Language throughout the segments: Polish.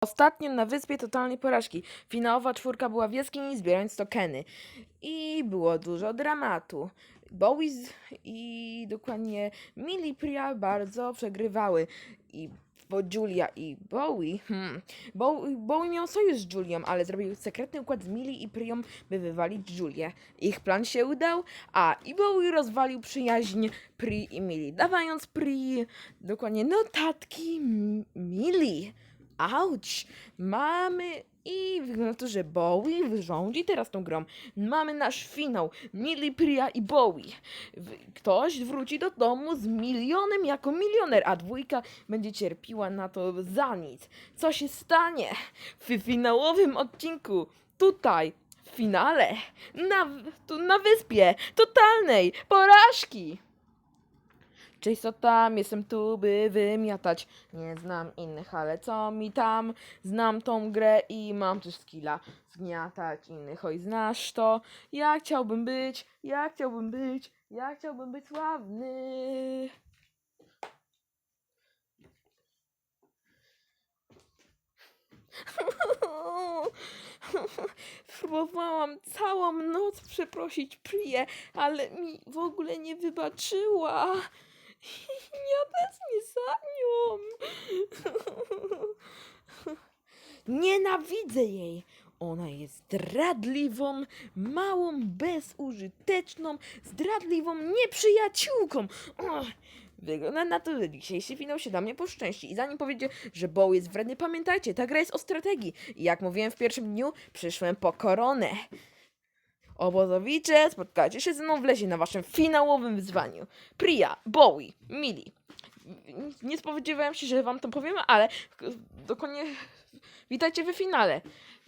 Ostatnio na wyspie totalnej porażki. Finałowa czwórka była w jaskini zbierając tokeny. I było dużo dramatu. Bowie i dokładnie Millie Priya bardzo przegrywały. I bo Julia i Bowie, hmm, Bowie, Bowie miał sojusz z Julią, ale zrobił sekretny układ z Millie i Prią, by wywalić Julię. Ich plan się udał, a i Bowie rozwalił przyjaźń Pri i Millie, dawając Pri dokładnie notatki Millie. Auć! Mamy i wygląda to, że Bowie wyrządzi teraz tą grą. Mamy nasz finał. Millie, Priya i Bowie. Ktoś wróci do domu z milionem jako milioner, a dwójka będzie cierpiła na to za nic. Co się stanie w finałowym odcinku? Tutaj, w finale, na, tu na wyspie totalnej porażki. Co tam? Jestem tu, by wymiatać. Nie znam innych, ale co mi tam? Znam tą grę i mam też skilla zgniatać innych. Oj, znasz to? Ja chciałbym być, ja chciałbym być, ja chciałbym być sławny. Próbowałam całą noc przeprosić Priję, ale mi w ogóle nie wybaczyła. Ja tęsknię za nią. Nienawidzę jej. Ona jest zdradliwą, małą, bezużyteczną, zdradliwą nieprzyjaciółką. Och, Wygląda na to, że dzisiejszy finał się dla mnie poszczęści. I zanim powiecie, że Bow jest wredny, pamiętajcie, ta gra jest o strategii. I jak mówiłem w pierwszym dniu, przyszłem po koronę. Obozowicze, spotkacie się ze mną w lesie na waszym finałowym wyzwaniu. Priya, Bowie, Mili. Nie spodziewałem się, że wam to powiem, ale dokładnie witajcie w finale.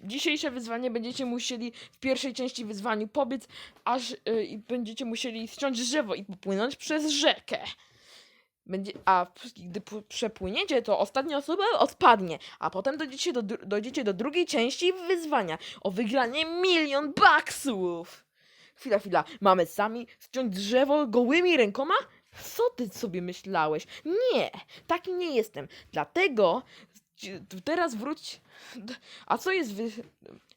Dzisiejsze wyzwanie będziecie musieli w pierwszej części wyzwaniu pobiec, aż y, i będziecie musieli ściąć drzewo i popłynąć przez rzekę. Będzie, a gdy przepłyniecie, to ostatnia osoba odpadnie, a potem dojdziecie do, dojdziecie do drugiej części wyzwania o wygranie milion baksów. Chwila, chwila, mamy sami ściąć drzewo gołymi rękoma? Co ty sobie myślałeś? Nie, taki nie jestem. Dlatego teraz wróć. A co jest w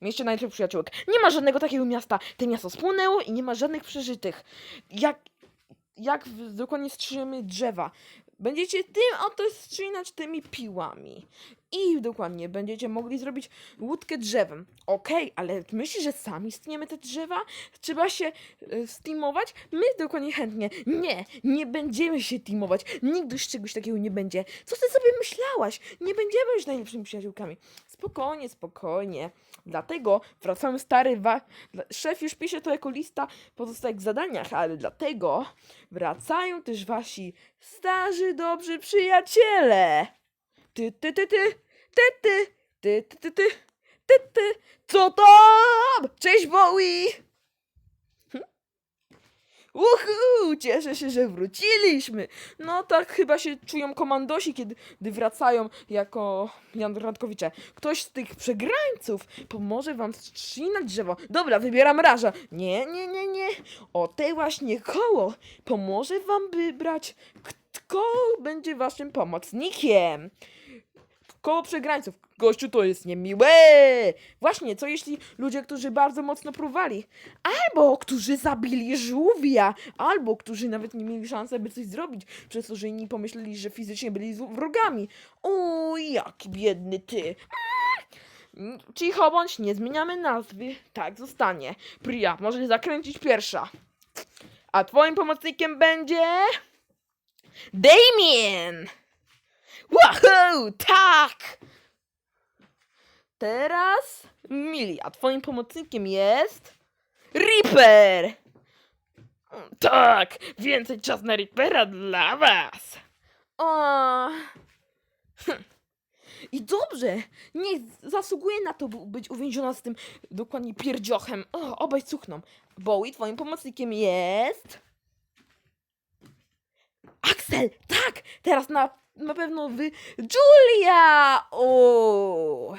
mieście najlepszych przyjaciółek? Nie ma żadnego takiego miasta. To miasto spłonęło i nie ma żadnych przeżytych. Jak jak dokładnie strzymy drzewa. Będziecie tym oto ścinać tymi piłami. I dokładnie będziecie mogli zrobić łódkę drzewem. Okej, ale myślisz, że sami stniemy te drzewa? Trzeba się e, steamować? My dokładnie chętnie. Nie, nie będziemy się teamować. Nigdy już czegoś takiego nie będzie. Co ty sobie myślałaś? Nie będziemy już najlepszymi przyjaciółkami. Spokojnie, spokojnie. Dlatego wracamy stary wa- Szef już pisze to jako lista pozostałych zadaniach, ale dlatego wracają też wasi starzy, dobrzy przyjaciele. Ty, ty, ty, ty, ty, ty, ty, ty, ty, ty, ty, ty. Co tam? Cześć Bowie! Uhu, cieszę się, że wróciliśmy. No tak chyba się czują komandosi, kiedy gdy wracają jako Jan Radkowicze. Ktoś z tych przegrańców pomoże wam ścinać drzewo. Dobra, wybieram raża. Nie, nie, nie, nie. O te właśnie koło pomoże wam wybrać, kto będzie waszym pomocnikiem. Koło przegrańców. Gościu, to jest niemiłe. Właśnie, co jeśli ludzie, którzy bardzo mocno próbowali, albo którzy zabili żółwia, albo którzy nawet nie mieli szansy, by coś zrobić, przez to, że inni pomyśleli, że fizycznie byli wrogami. O, jaki biedny ty. Mm, Cicho bądź, nie zmieniamy nazwy. Tak, zostanie. Priya, możesz zakręcić pierwsza. A twoim pomocnikiem będzie... Damien! Wahoo! Tak! Teraz Mili, a twoim pomocnikiem jest... Reaper! Tak! Więcej czas na Reapera dla was! O. Hm. I dobrze! Nie zasługuje na to bu- być uwięziona z tym dokładnie pierdziochem. O, obaj cuchną. Bowie, twoim pomocnikiem jest... Axel! Tak! Teraz na, na pewno wy... Julia! O!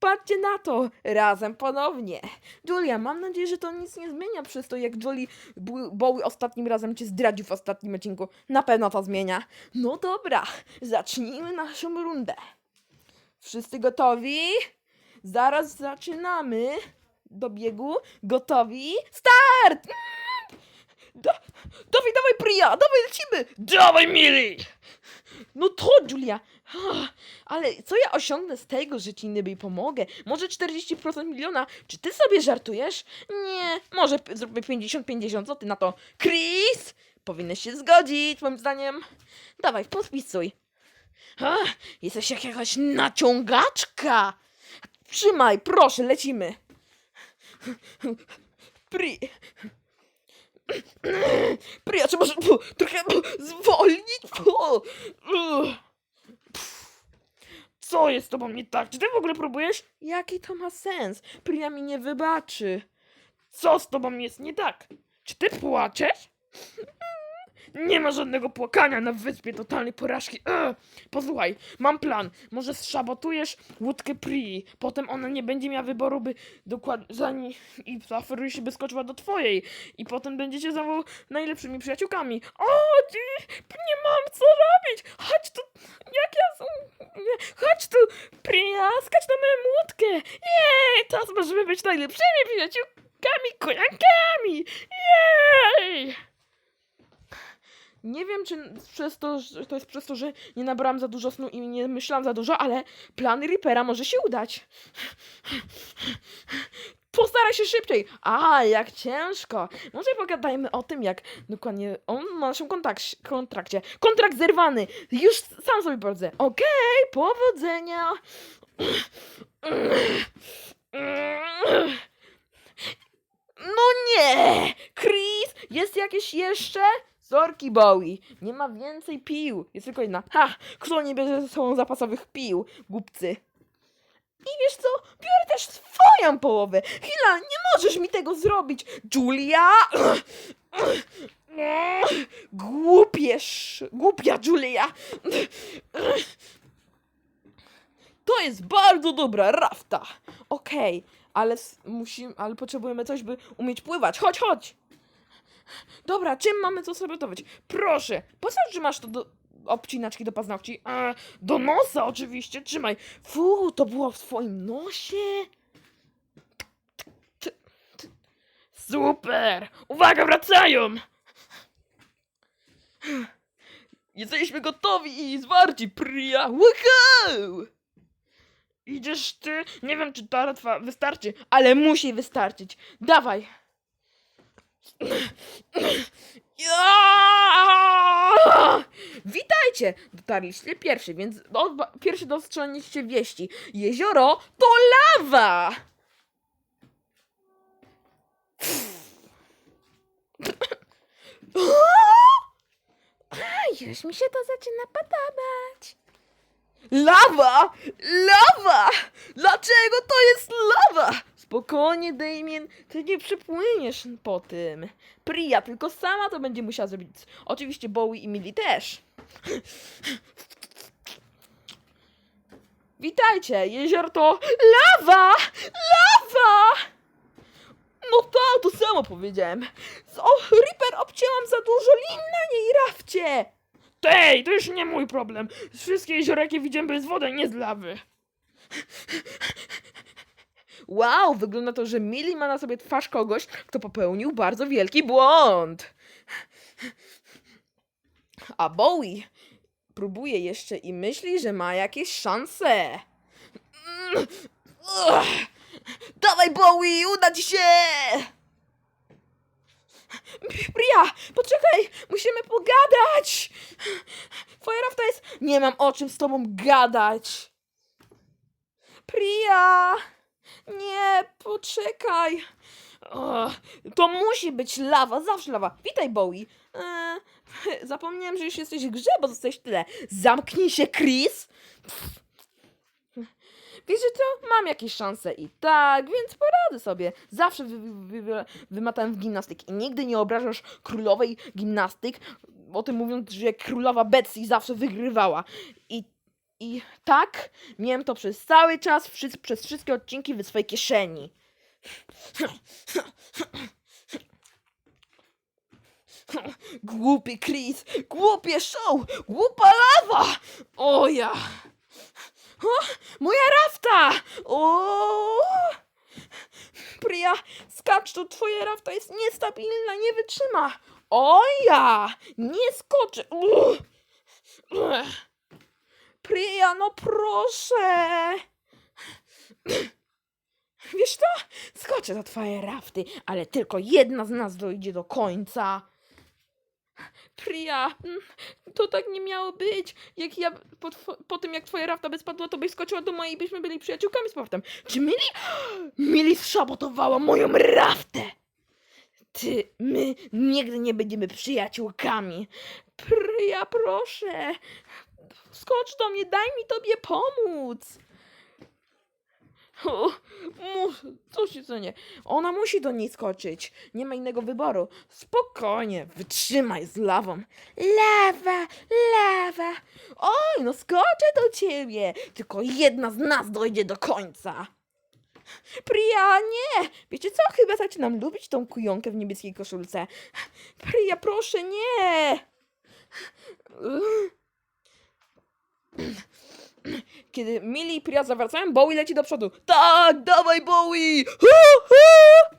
Patrzcie na to! Razem ponownie! Julia, mam nadzieję, że to nic nie zmienia przez to, jak Jolie Bowie ostatnim razem cię zdradził w ostatnim odcinku. Na pewno to zmienia. No dobra, zacznijmy naszą rundę. Wszyscy gotowi? Zaraz zaczynamy. Do biegu. Gotowi? Start! Da, dawaj, dawaj, Priya! Dawaj, lecimy! Dawaj, Mili! No to, Julia! Ale co ja osiągnę z tego, że ci niby pomogę? Może 40% miliona? Czy ty sobie żartujesz? Nie, może zróbmy 50-50, co ty na to? Chris! Powinieneś się zgodzić, moim zdaniem. Dawaj, podpisuj. Ah, jesteś jak jakaś naciągaczka! Trzymaj, proszę, lecimy. Pri... Pri, a czy może trochę zwolnić? Co jest z tobą nie tak? Czy ty w ogóle próbujesz? Jaki to ma sens? Priya mi nie wybaczy. Co z tobą jest nie tak? Czy ty płaczesz? Nie ma żadnego płakania na wyspie totalnej porażki. Ugh. Posłuchaj, mam plan. Może szabotujesz łódkę Prii. Potem ona nie będzie miała wyboru, by dokładnie zanim i zaoferuje się, by skoczyła do twojej. I potem będziecie znowu najlepszymi przyjaciółkami. O, nie, nie mam co robić. Chodź tu. Jak ja... chodź tu, Pria, skacz na moją łódkę. Jej, teraz możemy być najlepszymi przyjaciółkami, kolankami. Jej! Nie wiem, czy przez to, to jest przez to, że nie nabrałam za dużo snu i nie myślałam za dużo, ale plan Reapera może się udać. Postaraj się szybciej. A, jak ciężko. Może pogadajmy o tym, jak dokładnie on ma naszym kontrak- kontrakcie. Kontrakt zerwany. Już sam sobie poradzę. Okej, powodzenia. No nie! Chris, jest jakieś jeszcze? Sorki Bowie, nie ma więcej pił. Jest tylko jedna. Ha! Kto nie bierze ze sobą zapasowych pił? Głupcy. I wiesz co? Biorę też swoją połowę. Chwila, nie możesz mi tego zrobić. Julia! Głupiesz! Głupia Julia! To jest bardzo dobra rafta. Okej, ale musimy, ale potrzebujemy coś, by umieć pływać. Chodź, chodź! Dobra, czym mamy to sabotować? Proszę, po co trzymasz to do obcinaczki do paznokci? E, do nosa oczywiście, trzymaj. Fu, to było w twoim nosie? Super! Uwaga, wracają! Jesteśmy gotowi i zwarci, Priya! Woohoo! Idziesz ty? Nie wiem, czy ta ratwa wystarczy, ale musi wystarczyć. Dawaj! Witajcie! Dotarliście pierwszy, więc pierwszy dostrzegniecie wieści. Jezioro to lawa! Już mi się to zaczyna podobać. Lawa! Lawa! Dlaczego to jest lawa? Spokojnie, Damien, ty nie przepłyniesz po tym. Priya tylko sama to będzie musiała zrobić. Oczywiście Bowie i Millie też. Witajcie, jezioro to lawa! Lawa! No tak, to samo powiedziałem. O, Reaper obcięłam za dużo lin na niej rafcie. Tej, to już nie mój problem. Wszystkie jeziora, jakie widziałem, były z wody, nie z lawy. Wow, wygląda to, że Millie ma na sobie twarz kogoś, kto popełnił bardzo wielki błąd. A Bowie próbuje jeszcze i myśli, że ma jakieś szanse. Mm. Dawaj Bowie, uda ci się! Priya, poczekaj, musimy pogadać! Rafta jest... Nie mam o czym z tobą gadać. Priya! Nie, poczekaj. To musi być lawa, zawsze lawa. Witaj, Bowie. E, zapomniałem, że już jesteś w grze, bo zostałeś tyle. Zamknij się, Chris! Wiecie co? Mam jakieś szanse i tak, więc poradzę sobie. Zawsze wy, wy, wy, wymatałem w gimnastyk i nigdy nie obrażasz królowej gimnastyk, o tym mówiąc, że królowa Betsy zawsze wygrywała. I, I tak, miałem to przez cały czas, przez wszystkie odcinki w swojej kieszeni. Głupi Chris, głupie show, głupa lawa! O ja! O, moja rafta! O! Priya, skacz, to twoja rafta jest niestabilna, nie wytrzyma. O ja! Nie. Ech. Priya, no proszę. Wiesz co? Skoczę za twoje rafty, ale tylko jedna z nas dojdzie do końca. Priya, mm, to tak nie miało być. Jak ja po, po tym, jak twoja rafta by spadła, to byś skoczyła do mojej i byśmy byli przyjaciółkami z powrotem. Czy Mili? Mili szabotowała moją raftę. Ty, my nigdy nie będziemy przyjaciółkami. Priya, proszę. Skocz do mnie, daj mi tobie pomóc. O, co się stanie? Ona musi do niej skoczyć. Nie ma innego wyboru. Spokojnie, wytrzymaj z lawą. Lawa, lawa. Oj, no skoczę do ciebie. Tylko jedna z nas dojdzie do końca. Priya, nie! Wiecie co? Chyba zaczynam lubić tą kujonkę w niebieskiej koszulce. Priya, proszę, nie! Kiedy Millie i Priya zawracają, Bowie leci do przodu. Tak, dawaj Bowie! Hu, hu!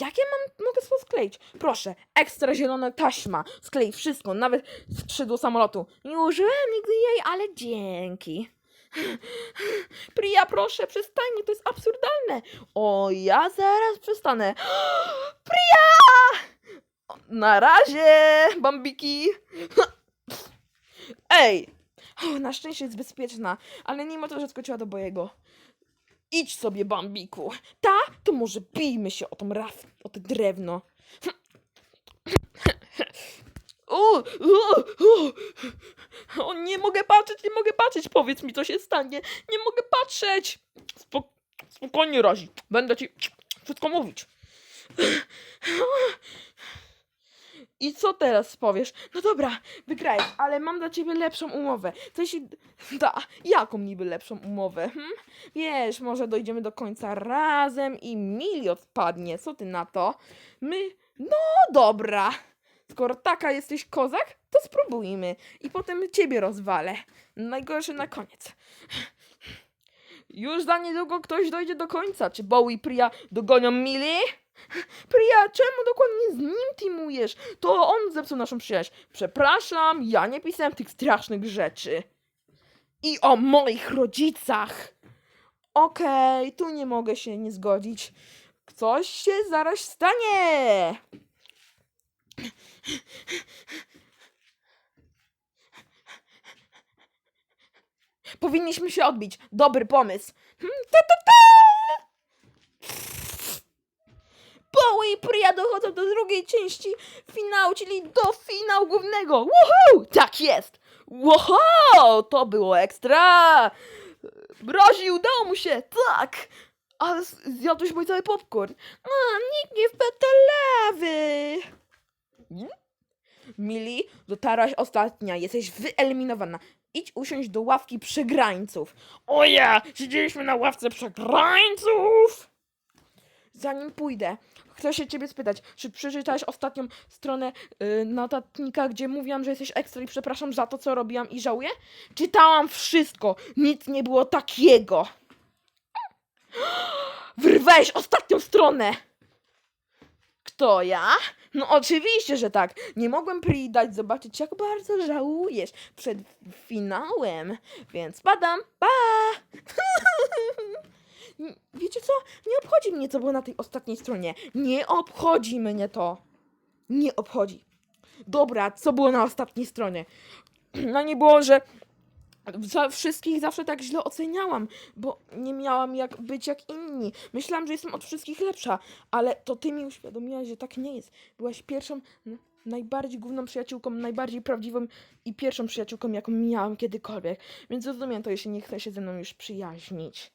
Jakie mam, mogę to skleić? Proszę, ekstra zielona taśma. Sklej wszystko, nawet skrzydło samolotu. Nie użyłem nigdy jej, ale dzięki. Priya, proszę, przestań, to jest absurdalne. O, ja zaraz przestanę. Priya! Na razie, bambiki. Ej! O, na szczęście jest bezpieczna, ale ma to, że skoczyła do bojego. Idź sobie, bambiku. Ta? To może bijmy się o tą raf, o te drewno. O, o, o. o, nie mogę patrzeć, nie mogę patrzeć. Powiedz mi, co się stanie. Nie mogę patrzeć. Spok spokojnie, Razi. Będę ci wszystko mówić. I co teraz powiesz? No dobra, wygrałeś, ale mam dla ciebie lepszą umowę. Coś... Da, jaką niby lepszą umowę? Hm? Wiesz, może dojdziemy do końca razem i mili odpadnie. Co ty na to? My... No dobra. Skoro taka jesteś kozak, to spróbujmy. I potem ciebie rozwalę. Najgorsze na koniec. Już za niedługo ktoś dojdzie do końca. Czy Bowie i Priya dogonią Mili? Priya, czemu dokładnie z nim teamujesz? To on zepsuł naszą przyjaźń. Przepraszam, ja nie pisałem tych strasznych rzeczy. I o moich rodzicach. Okej, tu nie mogę się nie zgodzić. Coś się zaraz stanie. Powinniśmy się odbić. Dobry pomysł. Hmm, ta, ta, ta. Bowie i Priya dochodzą do drugiej części finału, czyli do finału głównego. Woohoo! Tak jest! Wow! To było ekstra! Mrozi, udało mu się! Tak! Ale zjadłeś mój cały popcorn. A, nikt nie wpadł do lawy! Hmm? Mili, dotarłaś ostatnia, jesteś wyeliminowana. Idź usiąść do ławki przegrańców. O ja! Siedzieliśmy na ławce przegrańców! Zanim pójdę, chcę się ciebie spytać, czy przeczytałeś ostatnią stronę yy, notatnika, gdzie mówiłam, że jesteś ekstra i przepraszam za to, co robiłam i żałuję? Czytałam wszystko, nic nie było takiego. Wyrwałeś ostatnią stronę! Kto ja? No oczywiście, że tak. Nie mogłem przydać zobaczyć, jak bardzo żałujesz przed finałem, więc padam. Pa! Wiecie co? Nie obchodzi mnie, co było na tej ostatniej stronie. Nie obchodzi mnie to. Nie obchodzi. Dobra, co było na ostatniej stronie? No nie było, że wszystkich zawsze tak źle oceniałam, bo nie miałam jak być jak inni. Myślałam, że jestem od wszystkich lepsza, ale to ty mi uświadomiłaś, że tak nie jest. Byłaś pierwszą, najbardziej główną przyjaciółką, najbardziej prawdziwą i pierwszą przyjaciółką, jaką miałam kiedykolwiek. Więc rozumiem to, jeśli nie chce się ze mną już przyjaźnić.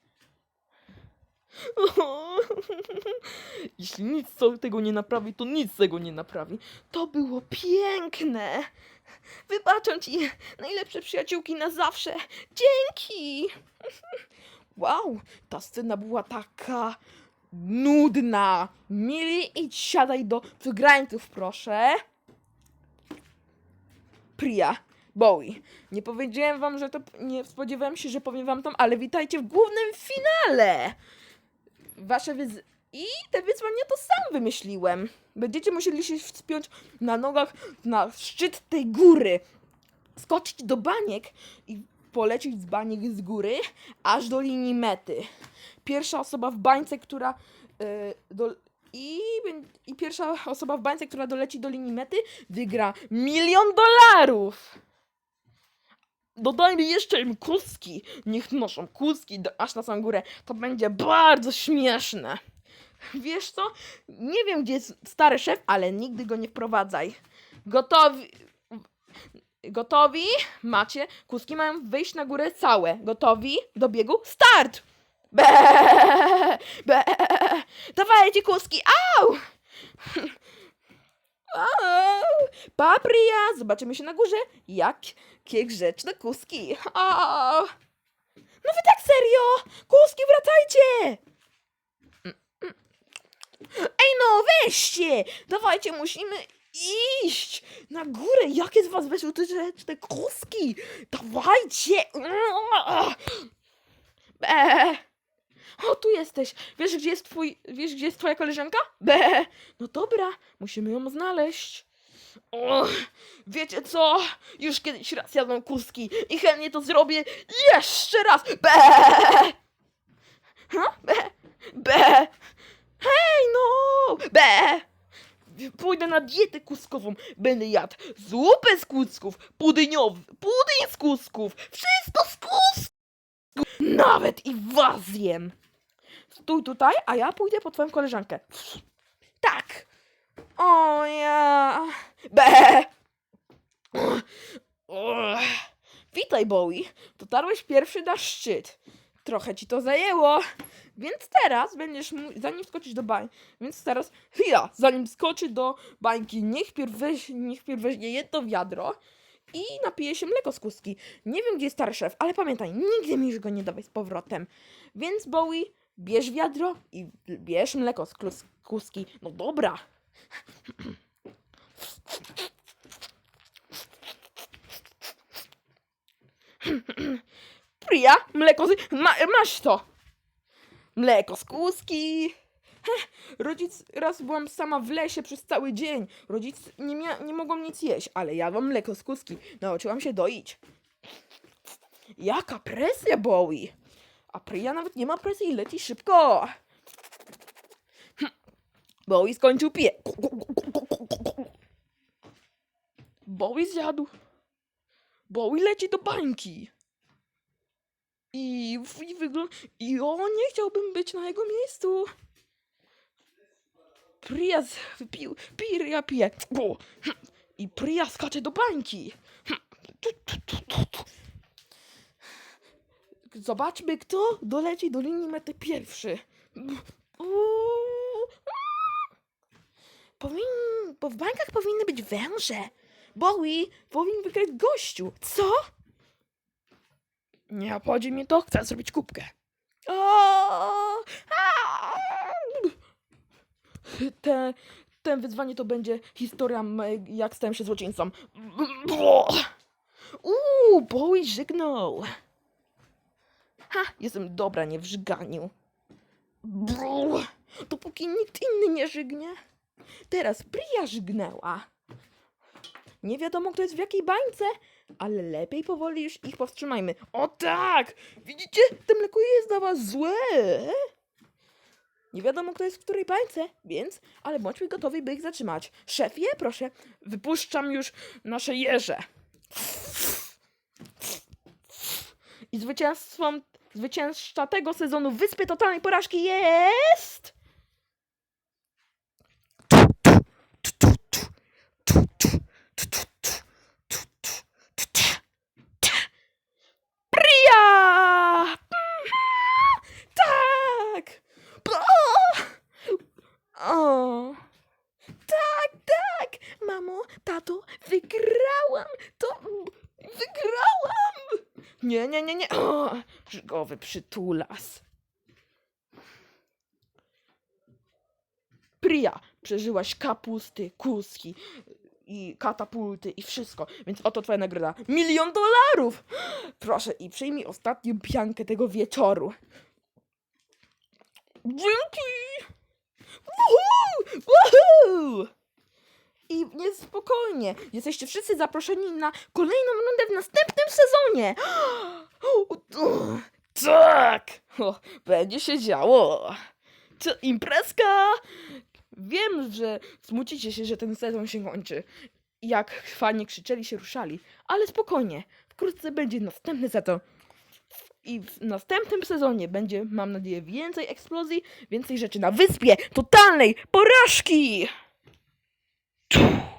Jeśli nic tego nie naprawi, to nic tego nie naprawi. To było piękne. Wybaczam ci, najlepsze przyjaciółki na zawsze. Dzięki. Wow, ta scena była taka nudna. Mili, idź siadaj do wygrańców, proszę. Priya, Bowie. Nie powiedziałem wam, że to. Nie spodziewałem się, że powiem wam to, ale witajcie w głównym finale! Wasze wyz... I te wyzwania to sam wymyśliłem. Będziecie musieli się wspiąć na nogach na szczyt tej góry. Skoczyć do baniek i polecieć z baniek z góry aż do linii mety. Pierwsza osoba w bańce, która. y, do, i, I pierwsza osoba w bańce, która doleci do linii mety, wygra milion dolarów! Dodajmy jeszcze im kuski. Niech noszą kuski do, aż na samą górę. To będzie bardzo śmieszne. Wiesz co? Nie wiem, gdzie jest stary szef, ale nigdy go nie wprowadzaj. Gotowi. Gotowi? Macie. Kuski mają wyjść na górę całe. Gotowi? Do biegu? Start! Be, be. Dawajcie kuski! Au! Au! Zobaczymy się na górze. Jakie grzeczne kuski. O! No wy tak serio! Kuski, wracajcie! Ej no, weźcie! Dawajcie, musimy iść na górę. Jakie z was weszły te grzeczne kuski? Dawajcie! Be. O, tu jesteś. Wiesz, gdzie jest twój... Wiesz, gdzie jest twoja koleżanka? Be. No dobra, musimy ją znaleźć. O, wiecie co? Już kiedyś raz jadłem kuski i chętnie to zrobię jeszcze raz. Be. Ha? Be. Be. Hej no! Be. Pójdę na dietę kuskową. Będę jadł zupę z kusków, pudyniowy, pudyń z kusków, wszystko z kusków. Nawet i was zjem. Stój tutaj, a ja pójdę po twoją koleżankę. Tak. O ja. Be. Witaj, Bowie. Dotarłeś pierwszy na szczyt. Trochę ci to zajęło. Więc teraz będziesz mógł, zanim skoczysz do bańki, więc teraz chwila, zanim skoczy do bańki, niech pierw, weź, niech pierw weźmie jedno wiadro i napije się mleko z kuski. Nie wiem, gdzie jest stary szef, ale pamiętaj, nigdy mi już go nie dawaj z powrotem. Więc Bowie, bierz wiadro i bierz mleko z kuski. No dobra. Priya, mleko z... Ma, masz to! Mleko z. Heh, rodzic, raz byłam sama w lesie przez cały dzień. Rodzic nie, mia- nie mogłam nic jeść, ale jadłam mleko z kuski. Nauczyłam się doić. Jaka presja, Bowie! A Priya nawet nie ma presji i leci szybko. Bowie skończył pie. Bowie zjadł. Bowie leci do bańki. I, i wygląda. I o, nie chciałbym być na jego miejscu. Priya z- wypił. Priya pije. I Priya skacze do bańki. Zobaczmy, kto doleci do linii mety pierwszy. Uuu. Powin... Bo w bańkach powinny być węże. Bowie powinien wygrać gościu. Co? Nie obchodzi mnie to, chcę zrobić kubkę. O! Te, ten wyzwanie to będzie historia, jak stałem się złoczyńcą. Uuu, Bowie żygnął. Ha, jestem dobra, nie w żyganiu. Bru. Dopóki nikt inny nie żygnie. Teraz Priya żygnęła. Nie wiadomo, kto jest w jakiej bańce, ale lepiej powoli już ich powstrzymajmy. O tak! Widzicie? To mleko jest dla was złe. Nie wiadomo, kto jest w której bańce, więc, ale bądźmy gotowi, by ich zatrzymać. Szefie, proszę, wypuszczam już nasze jeże. I zwycięstwem, zwycięzca tego sezonu Wyspy Totalnej Porażki jest... Priya! Mhm, Tak! O! o! Tak, tak! Mamo, tato, wygrałam! To... Wygrałam! Nie, nie, nie, nie! O! Żygowy przytulas. Priya, przeżyłaś kapusty, kuski i katapulty i wszystko. Więc oto twoja nagroda. Milion dolarów! Proszę i przyjmij ostatnią piankę tego wieczoru. Dzięki! Woohoo! Woohoo! I nie spokojnie, jesteście wszyscy zaproszeni na kolejną rundę w następnym sezonie. Tak! O, będzie się działo. Co, imprezka? Wiem, że smucicie się, że ten sezon się kończy. Jak fani krzyczeli się ruszali, ale spokojnie. Wkrótce będzie następny sezon. I w następnym sezonie będzie, mam nadzieję, więcej eksplozji, więcej rzeczy na wyspie totalnej porażki. Tuh.